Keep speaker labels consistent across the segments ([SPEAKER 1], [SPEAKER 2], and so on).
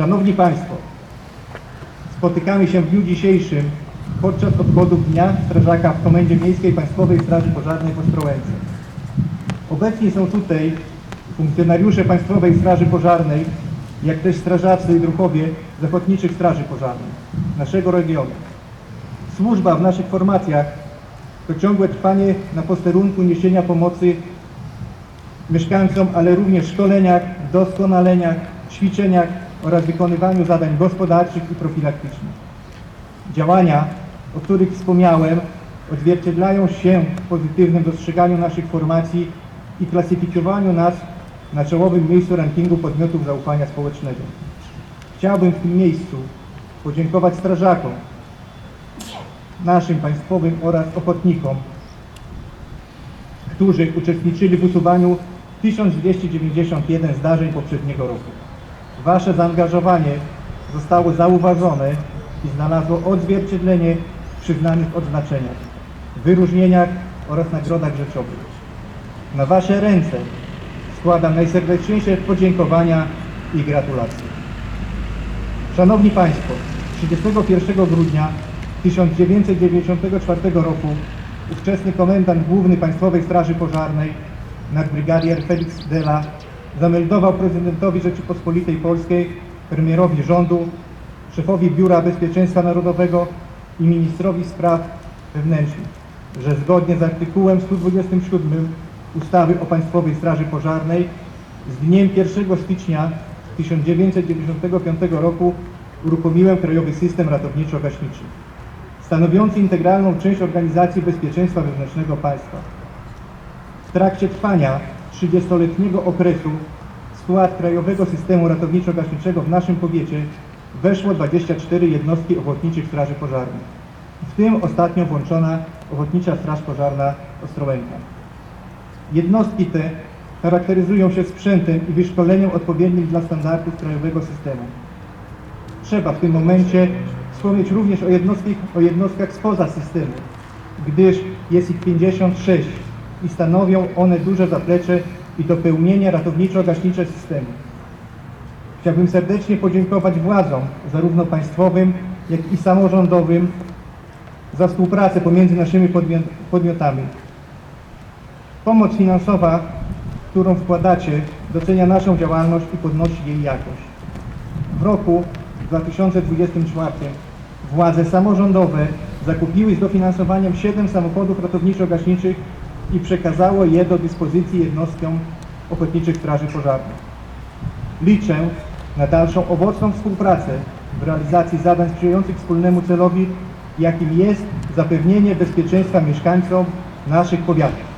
[SPEAKER 1] Szanowni Państwo, spotykamy się w dniu dzisiejszym podczas obchodu Dnia Strażaka w Komendzie Miejskiej Państwowej Straży Pożarnej w Ostrołęce. Obecni są tutaj funkcjonariusze Państwowej Straży Pożarnej, jak też strażacy i druhowie z Ochotniczych Straży Pożarnych naszego regionu. Służba w naszych formacjach to ciągłe trwanie na posterunku niesienia pomocy mieszkańcom, ale również szkoleniach, doskonaleniach, ćwiczeniach oraz wykonywaniu zadań gospodarczych i profilaktycznych. Działania, o których wspomniałem, odzwierciedlają się w pozytywnym dostrzeganiu naszych formacji i klasyfikowaniu nas na czołowym miejscu rankingu podmiotów zaufania społecznego. Chciałbym w tym miejscu podziękować strażakom, naszym państwowym oraz ochotnikom, którzy uczestniczyli w usuwaniu 1291 zdarzeń poprzedniego roku. Wasze zaangażowanie zostało zauważone i znalazło odzwierciedlenie w przyznanych odznaczeniach, wyróżnieniach oraz nagrodach rzeczowych. Na Wasze ręce składam najserdeczniejsze podziękowania i gratulacje. Szanowni Państwo, 31 grudnia 1994 roku ówczesny komendant główny Państwowej Straży Pożarnej nadbrygadier Felix Dela zameldował prezydentowi Rzeczypospolitej Polskiej, premierowi rządu, szefowi Biura Bezpieczeństwa Narodowego i ministrowi spraw wewnętrznych, że zgodnie z artykułem 127 ustawy o Państwowej Straży Pożarnej z dniem 1 stycznia 1995 roku uruchomiłem Krajowy System Ratowniczo-Gaśniczy, stanowiący integralną część Organizacji Bezpieczeństwa Wewnętrznego Państwa. W trakcie trwania 30-letniego okresu w skład Krajowego Systemu Ratowniczo-Gaśniczego w naszym powiecie weszło 24 jednostki ochotniczych straży pożarnych, w tym ostatnio włączona Ochotnicza Straż Pożarna Ostrołęka. Jednostki te charakteryzują się sprzętem i wyszkoleniem odpowiednim dla standardów krajowego systemu. Trzeba w tym momencie wspomnieć również o, jednostkach, o jednostkach spoza systemu, gdyż jest ich 56 i stanowią one duże zaplecze i dopełnienie ratowniczo-gaśnicze systemu. Chciałbym serdecznie podziękować władzom, zarówno państwowym, jak i samorządowym, za współpracę pomiędzy naszymi podmi- podmiotami. Pomoc finansowa, którą wkładacie, docenia naszą działalność i podnosi jej jakość. W roku 2024 władze samorządowe zakupiły z dofinansowaniem 7 samochodów ratowniczo-gaśniczych i przekazało je do dyspozycji jednostkom Ochotniczych Straży Pożarnych. Liczę na dalszą owocną współpracę w realizacji zadań sprzyjających wspólnemu celowi, jakim jest zapewnienie bezpieczeństwa mieszkańcom naszych powiatów.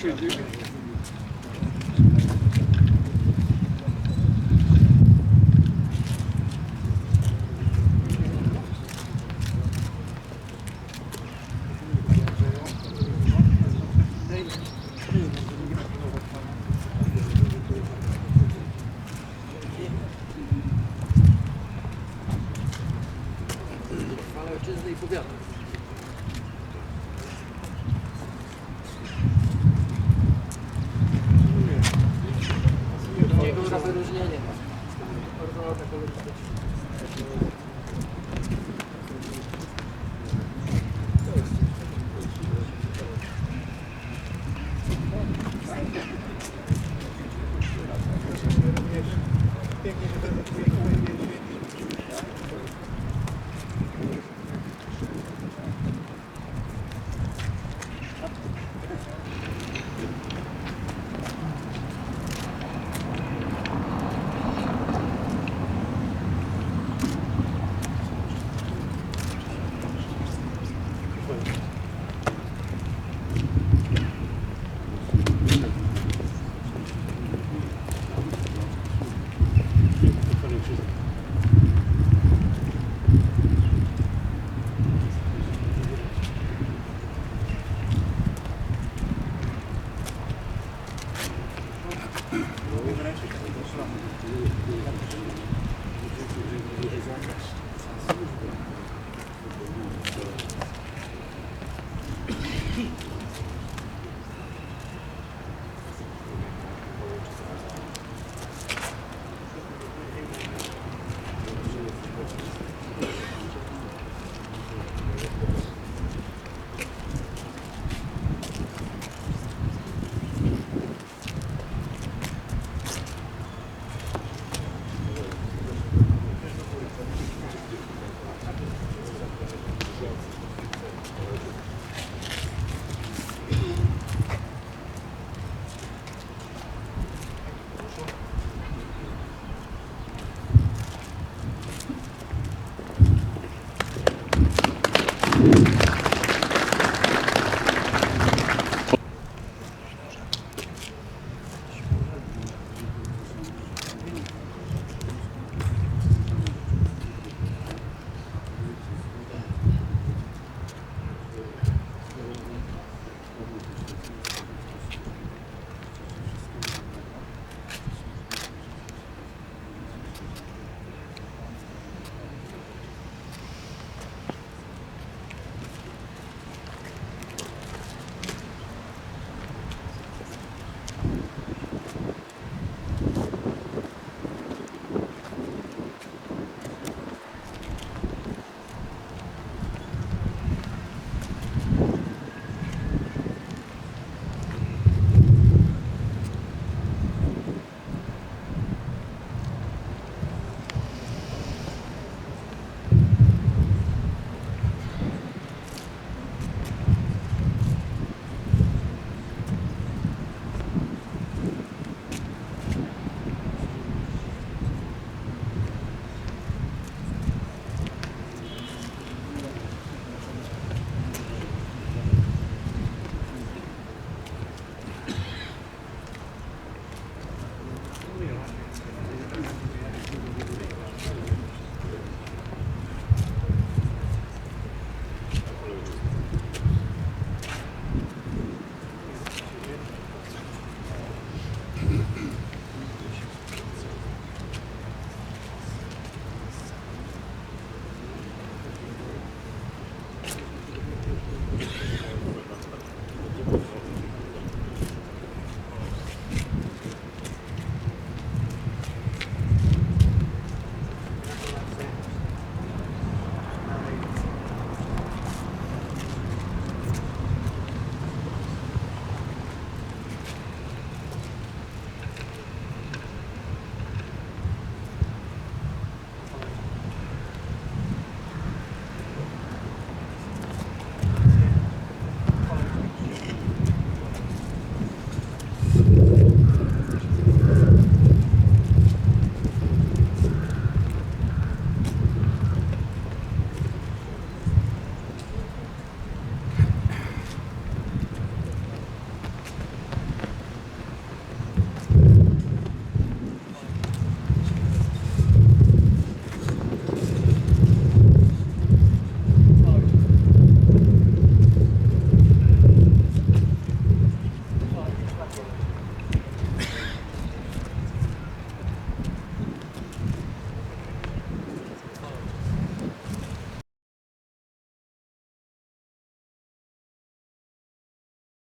[SPEAKER 2] şey değil mi? выражение. Thank you.